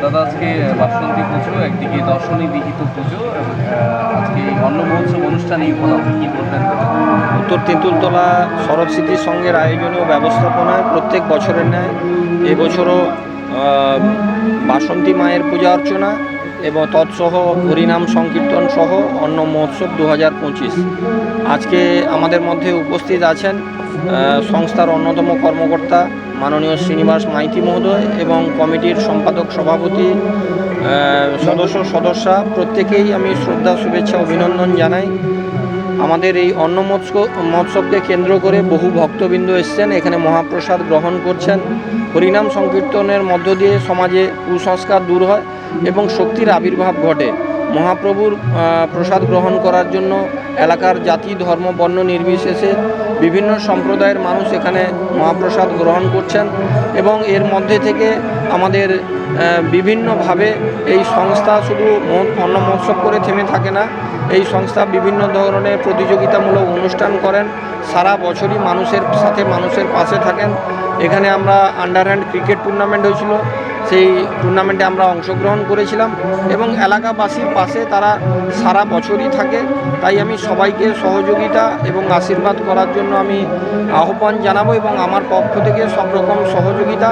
দাদা, আজকে বাসন্তী পুজো, একদিকে দর্শনী বিহিত পুজো আজকে অন্ন মহোৎসব অনুষ্ঠানে কি বলবেন? উত্তর তেঁতুলতলা শরৎ স্মৃতি আয়োজনে ও ব্যবস্থাপনায় প্রত্যেক বছরের ন্যায় এবছরও বাসন্তী মায়ের পূজা অর্চনা এবং তৎসহ হরিনাম সংকীর্তন সহ অন্ন মহোৎসব দু হাজার পঁচিশ। আজকে আমাদের মধ্যে উপস্থিত আছেন সংস্থার অন্যতম কর্মকর্তা মাননীয় শ্রীনিবাস মাইতি মহোদয় এবং কমিটির সম্পাদক সভাপতি সদস্য সদস্যা, প্রত্যেকেই আমি শ্রদ্ধা, শুভেচ্ছা, অভিনন্দন জানাই। আমাদের এই অন্ন মহোৎসবকে কেন্দ্র করে বহু ভক্তবৃন্দ এসছেন, এখানে মহাপ্রসাদ গ্রহণ করছেন। হরিনাম সংকীর্তনের মধ্য দিয়ে সমাজে কুসংস্কার দূর হয় এবং শক্তির আবির্ভাব ঘটে। মহাপ্রভুর প্রসাদ গ্রহণ করার জন্য এলাকার জাতি, ধর্ম, বর্ণ নির্বিশেষে বিভিন্ন সম্প্রদায়ের মানুষ এখানে মহাপ্রসাদ গ্রহণ করছেন এবং এর মধ্যে থেকে আমাদের বিভিন্নভাবে এই সংস্থা শুধু অন্ন মহোৎসব করে থেমে থাকে না, এই সংস্থা বিভিন্ন ধরনের প্রতিযোগিতামূলক অনুষ্ঠান করেন। সারা বছরই মানুষের সাথে মানুষের পাশে থাকেন। এখানে আমরা আন্ডার হ্যান্ড ক্রিকেট টুর্নামেন্ট হয়েছিল। সেই টুর্নামেন্টে আমরা অংশগ্রহণ করেছিলাম এবং এলাকাবাসীর পাশে তারা সারা বছরই থাকে। তাই আমি সবাইকে সহযোগিতা এবং আশীর্বাদ করার জন্য আমি আহ্বান জানাব এবং আমার পক্ষ থেকে সব রকম সহযোগিতা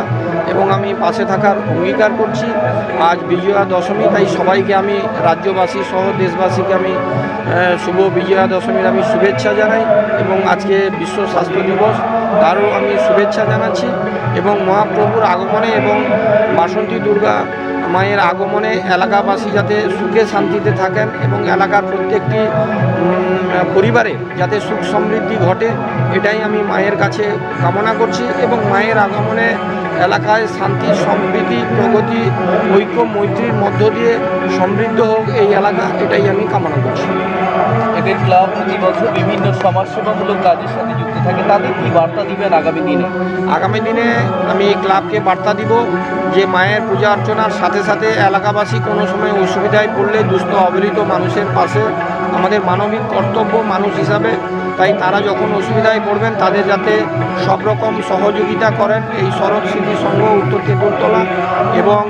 এবং আমি পাশে থাকার অঙ্গীকার করছি। আজ বিজয়া দশমী, তাই সবাইকে আমি, রাজ্যবাসী সহ দেশবাসীকে আমি শুভ বিজয়া দশমীর আমি শুভেচ্ছা জানাই এবং আজকে বিশ্ব স্বাস্থ্য দিবস, তারও আমি শুভেচ্ছা জানাচ্ছি এবং মহাপ্রভুর আগমনে এবং বাসন্তী দুর্গা মায়ের আগমনে এলাকাবাসী যাতে সুখে শান্তিতে থাকেন এবং এলাকার প্রত্যেকটি পরিবারে যাতে সুখ সমৃদ্ধি ঘটে, এটাই আমি মায়ের কাছে কামনা করছি এবং মায়ের আগমনে এলাকায় শান্তি সম্প্রীতি প্রগতি ঐক্য মৈত্রীর মধ্য দিয়ে সমৃদ্ধ হোক এই এলাকা এটাই আমি কামনা করছি। এদের ক্লাব প্রতি বছর বিভিন্ন সমাজসেবামূলক কাজের সাথে যুক্ত থাকে। তাদের কি বার্তা দিবেন আগামী দিনে? আগামী দিনে আমি এই ক্লাবকে বার্তা দিব যে মায়ের পূজা অর্চনার সাথে সাথে এলাকাবাসী কোনো সময় অসুবিধায় পড়লে দুস্থ অবহেলিত মানুষের পাশে আমাদের মানবিক কর্তব্য মানুষ হিসাবে তাই তারা যখন অসুবিধায় পড়বেন, তাদের যাতে সব রকম সহযোগিতা করেন এই শরৎ স্মৃতি সংঘ উত্তর তেঁতুলতলা এবং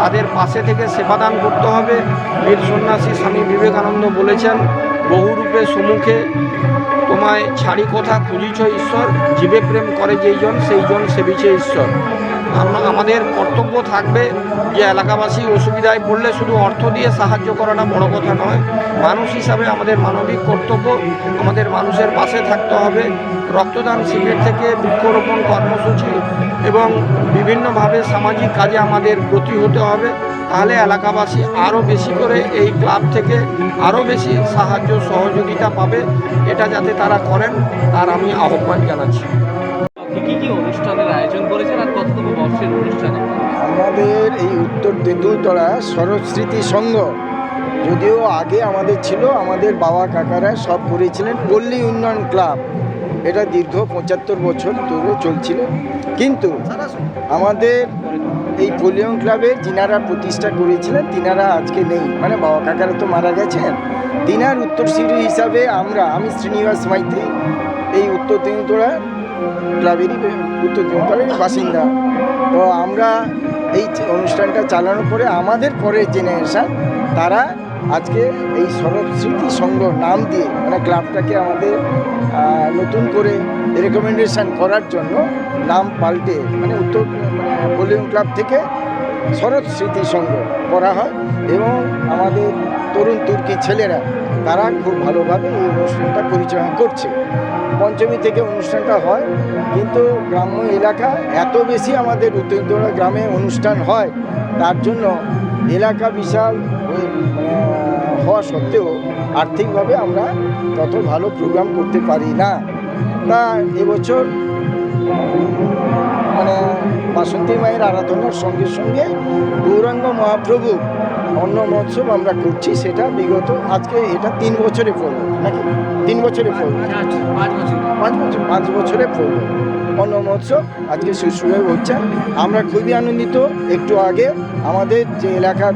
তাদের পাশে থেকে সেবাদান করতে হবে। বীর সন্ন্যাসী স্বামী বিবেকানন্দ বলেছেন, বহুরূপে সম্মুখে তোমায় ছাড়ি কথা খুঁজিছ ঈশ্বর, জীবে প্রেম করে যেইজন সেইজন সেবিছে ঈশ্বর। আমাদের কর্তব্য থাকবে যে এলাকাবাসী অসুবিধায় পড়লে শুধু অর্থ দিয়ে সাহায্য করাটা বড় কথা নয়। মানুষ হিসাবে আমাদের মানবিক কর্তব্য, আমাদের মানুষের পাশে থাকতে হবে। রক্তদান শিবির থেকে বৃক্ষরোপণ কর্মসূচি এবং বিভিন্নভাবে সামাজিক কাজে আমাদের ব্রতী হতে হবে। তাহলে এলাকাবাসী আরও বেশি করে এই ক্লাব থেকে আরও বেশি সাহায্য সহযোগিতা পাবে এটা যাতে তারা করেন তার আমি আহ্বান জানাচ্ছি। কি কি অনুষ্ঠানের আয়োজন করেছেন আর কততম বর্ষের অনুষ্ঠানে? আমাদের এই উত্তর তেঁতুলতলা সরস্মৃতি সংঘ যদিও আগে আমাদের ছিল আমাদের বাবা কাকারা সব করেছিলেন পল্লী উন্নয়ন ক্লাব। এটা দীর্ঘ পঁচাত্তর বছর ধরে চলছিল। কিন্তু আমাদের এই পল্লিয়ন ক্লাবে যিনারা প্রতিষ্ঠা করেছিলেন, তিনারা আজকে নেই। মানে বাবা কাকারা তো মারা গেছেন। তিনার উত্তর উত্তরসূরি হিসাবে আমরা, আমি শ্রীনিবাস মাইতি, এই উত্তর তেঁতুলতলা ক্লাবেরই উত্তর তেঁতুলতলারই বাসিন্দা। তো আমরা এই অনুষ্ঠানটা চালানোর পরে আমাদের পরের জেনারেশান, তারা আজকে এই শরৎ স্মৃতি সংঘ নাম দিয়ে মানে ক্লাবটাকে আমাদের নতুন করে রেকমেন্ডেশন করার জন্য নাম পাল্টে মানে উত্তর মানে ক্লাব থেকে শরৎ স্মৃতি সংঘ করা হয় এবং আমাদের তরুণ তুর্কি ছেলেরা, তারা খুব ভালোভাবে এই অনুষ্ঠানটা পরিচালনা করছে। পঞ্চমী থেকে অনুষ্ঠানটা হয়, কিন্তু গ্রাম্য এলাকা এত বেশি আমাদের উত্তরদোড়া গ্রামে অনুষ্ঠান হয়, তার জন্য এলাকা বিশাল হওয়া সত্ত্বেও আর্থিকভাবে আমরা তত ভালো প্রোগ্রাম করতে পারি না। তা এবছর মানে বাসন্তী মায়ের আরাধনার সঙ্গে সঙ্গে গৌরাঙ্গ মহাপ্রভু অন্ন মহোৎসব আমরা করছি সেটা বিগত আজকে এটা তিন বছরে পড়ল নাকি? তিন বছরে পড়ল। পাঁচ বছর পাঁচ বছরে। পড়ল। অন্ন মহোৎসব আজকে সুশুভাবে হচ্ছে। আমরা খুবই আনন্দিত একটু আগে আমাদের যে এলাকার